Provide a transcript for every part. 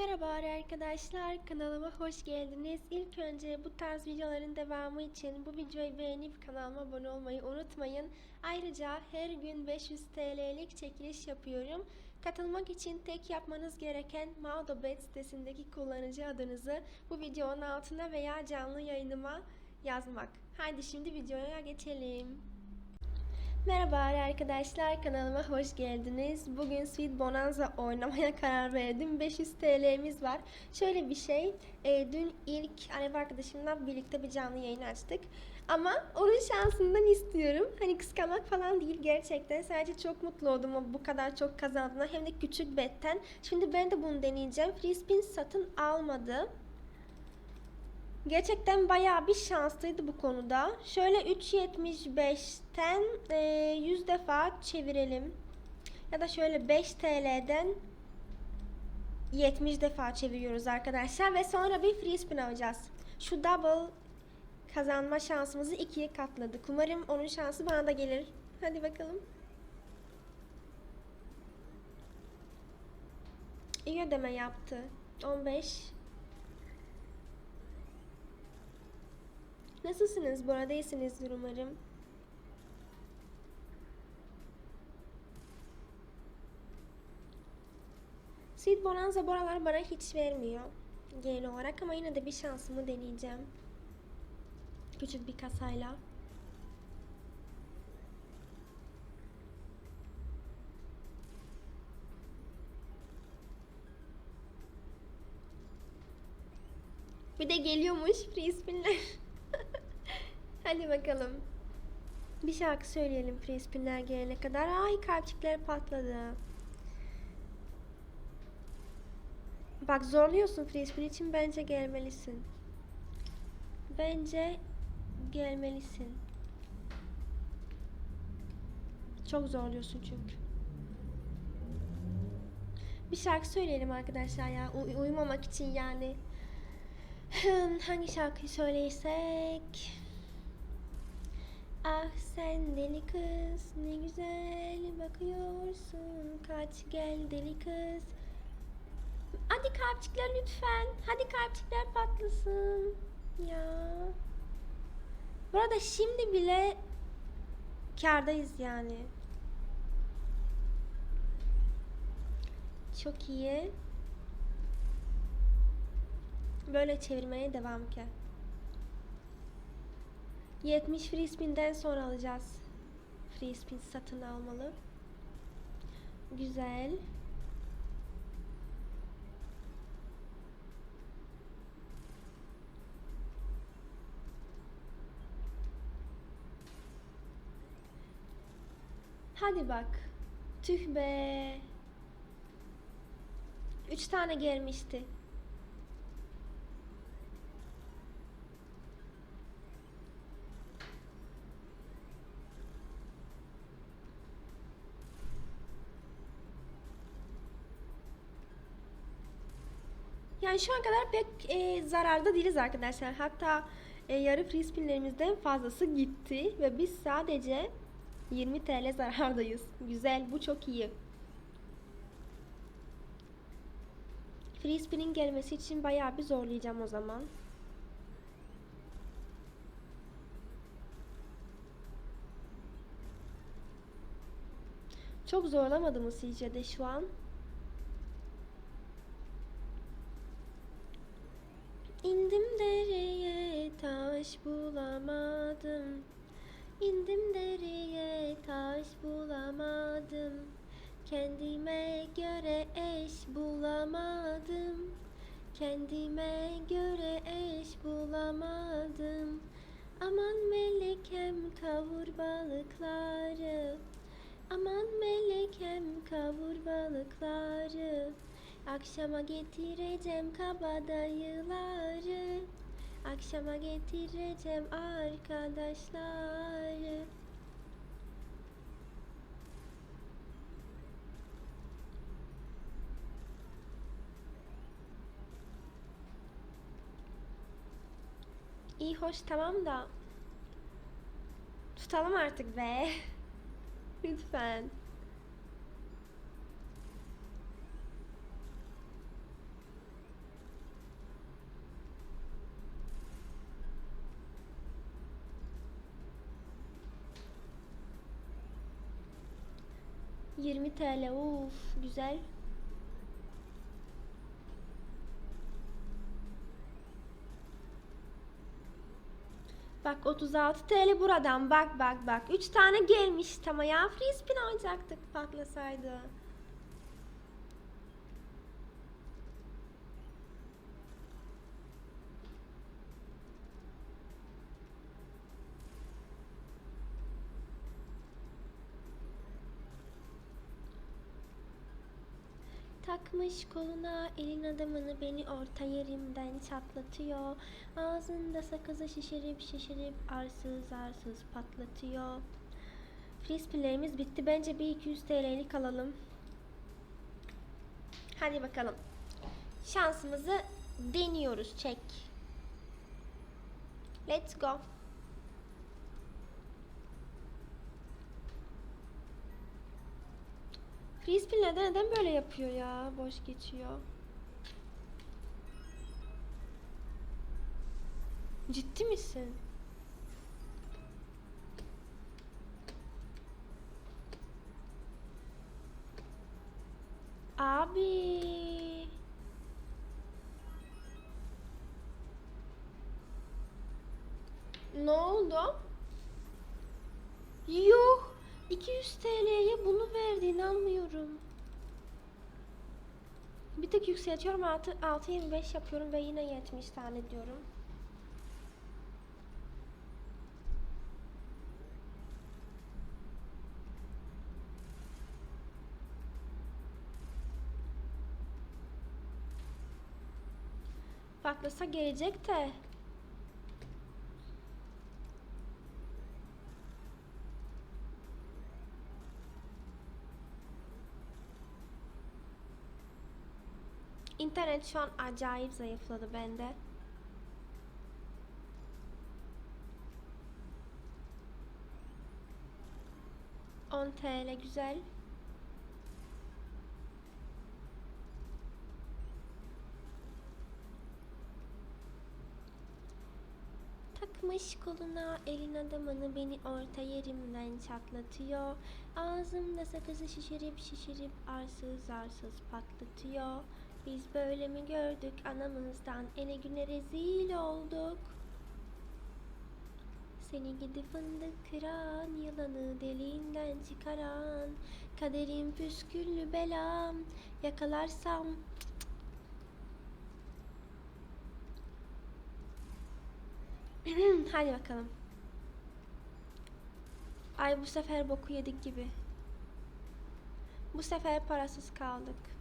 Merhaba arkadaşlar kanalıma hoş geldiniz. İlk önce bu tarz videoların devamı için bu videoyu beğenip kanalıma abone olmayı unutmayın. Ayrıca her gün 500 TL'lik çekiliş yapıyorum. Katılmak için tek yapmanız gereken Maudobet sitesindeki kullanıcı adınızı bu videonun altına veya canlı yayınıma yazmak. Haydi şimdi videoya geçelim. Merhaba arkadaşlar kanalıma hoş geldiniz. Bugün Sweet Bonanza oynamaya karar verdim. 500 TL'miz var. Şöyle bir şey, e, dün ilk Alev arkadaşımla birlikte bir canlı yayın açtık. Ama onun şansından istiyorum. Hani kıskanmak falan değil gerçekten. Sadece çok mutlu oldum bu kadar çok kazandığına hem de küçük betten. Şimdi ben de bunu deneyeceğim. Free spin satın almadım. Gerçekten bayağı bir şanslıydı bu konuda. Şöyle 3.75'ten e, 100 defa çevirelim. Ya da şöyle 5 TL'den 70 defa çeviriyoruz arkadaşlar. Ve sonra bir free spin alacağız. Şu double kazanma şansımızı ikiye katladık. Umarım onun şansı bana da gelir. Hadi bakalım. İyi ödeme yaptı. 15 Nasılsınız? Bu arada iyisinizdir umarım. Seed Bonanza bu aralar bana hiç vermiyor genel olarak ama yine de bir şansımı deneyeceğim. Küçük bir kasayla. Bir de geliyormuş free spinler. Hadi bakalım. Bir şarkı söyleyelim free spinler gelene kadar. Ay kalpçikler patladı. Bak zorluyorsun free spin için bence gelmelisin. Bence gelmelisin. Çok zorluyorsun çünkü. Bir şarkı söyleyelim arkadaşlar ya. Uy- uyumamak için yani. Hangi şarkıyı söyleysek? Ah sen deli kız ne güzel bakıyorsun. Kaç gel deli kız. Hadi kalpçikler lütfen hadi kalpçikler patlasın. Ya. Bu arada şimdi bile kardayız yani. Çok iyi. Böyle çevirmeye devam ki 70 free spin'den sonra alacağız. Spin satın almalı. Güzel. Hadi bak. Tüh be. Üç tane gelmişti. Şu an kadar pek e, zararda değiliz arkadaşlar. Hatta e, yarı free spinlerimizden fazlası gitti ve biz sadece 20 TL zarardayız. Güzel, bu çok iyi. Free spin'in gelmesi için bayağı bir zorlayacağım o zaman. Çok zorlamadı mı sizce de şu an? İndim dereye taş bulamadım. İndim dereye taş bulamadım. Kendime göre eş bulamadım. Kendime göre eş bulamadım. Aman melekem kavur balıkları. Aman melekem kavur balıkları Akşama getireceğim kabadayıları. Akşama getireceğim arkadaşları. İyi hoş tamam da. Tutalım artık be. Lütfen 20 TL. Uf, güzel. Bak 36 TL buradan. Bak bak bak. 3 tane gelmiş tamam ya. Free spin alacaktık patlasaydı. Takmış koluna elin adamını beni orta yerimden çatlatıyor. Ağzında sakızı şişirip şişirip arsız arsız patlatıyor. Frisbee'lerimiz bitti. Bence bir 200 TL'lik alalım. Hadi bakalım. Şansımızı deniyoruz. Çek. Let's go. Frisbee'ler de neden böyle yapıyor ya? Boş geçiyor. Ciddi misin? Abi. Ne oldu? Yuh. 200 TL'ye bunu verdi inanmıyorum. Bir tek yükseltiyorum 6 6.25 yapıyorum ve yine 70 tane diyorum. Patlasa gelecek de. İnternet şu an acayip zayıfladı bende. On TL güzel. Takmış koluna elin adamını beni orta yerimden çatlatıyor. Ağzımda sakızı şişirip şişirip arsız arsız patlatıyor. Biz böyle mi gördük anamızdan ene güne rezil olduk. Seni gidi fındık kıran, yılanı deliğinden çıkaran, kaderim püsküllü belam, yakalarsam Hadi bakalım. Ay bu sefer boku yedik gibi. Bu sefer parasız kaldık.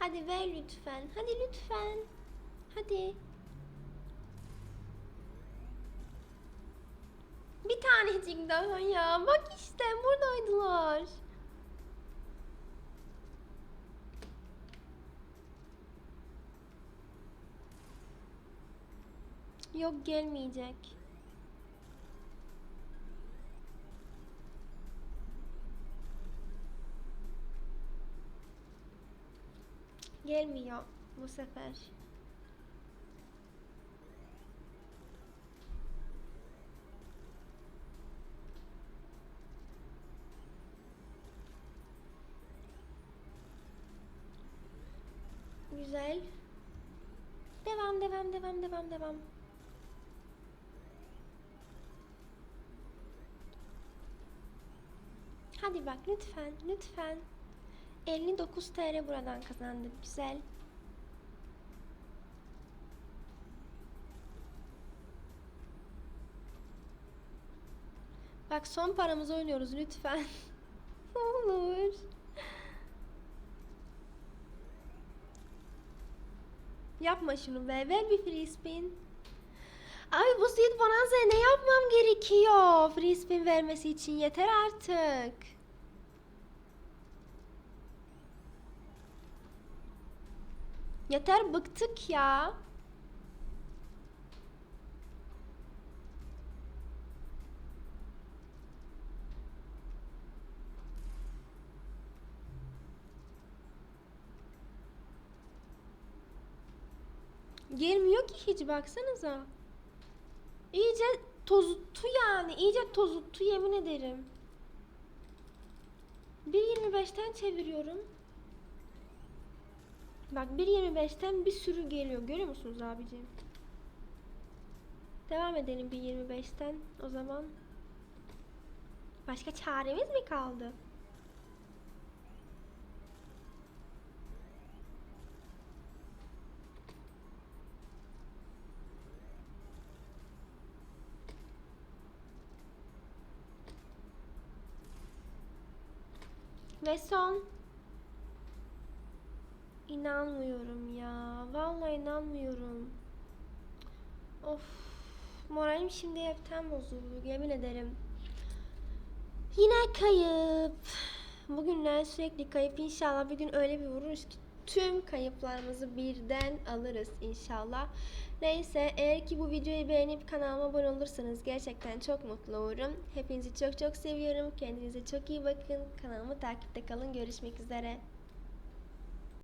Hadi ver lütfen. Hadi lütfen. Hadi. Bir tanecik daha ya. Bak işte buradaydılar. Yok gelmeyecek. Gelmiyor bu sefer. Güzel. Devam, devam, devam, devam, devam. Hadi bak lütfen, lütfen. 59 TL buradan kazandık. Güzel. Bak son paramızı oynuyoruz lütfen. ne olur. Yapma şunu be. Ver bir free spin. Ay bu seed bonanza'ya ne yapmam gerekiyor? Free spin vermesi için yeter artık. Yeter bıktık ya. Gelmiyor ki hiç baksanıza. İyice tozuttu yani. İyice tozuttu yemin ederim. 1.25'ten çeviriyorum. Bak 1.25'ten bir sürü geliyor. Görüyor musunuz abicim? Devam edelim 1.25'ten o zaman. Başka çaremiz mi kaldı? Ve son. İnanmıyorum ya. Vallahi inanmıyorum. Of. Moralim şimdi hepten bozuldu. Yemin ederim. Yine kayıp. Bugünler sürekli kayıp. İnşallah bir gün öyle bir vururuz ki tüm kayıplarımızı birden alırız inşallah. Neyse eğer ki bu videoyu beğenip kanalıma abone olursanız gerçekten çok mutlu olurum. Hepinizi çok çok seviyorum. Kendinize çok iyi bakın. Kanalımı takipte kalın. Görüşmek üzere.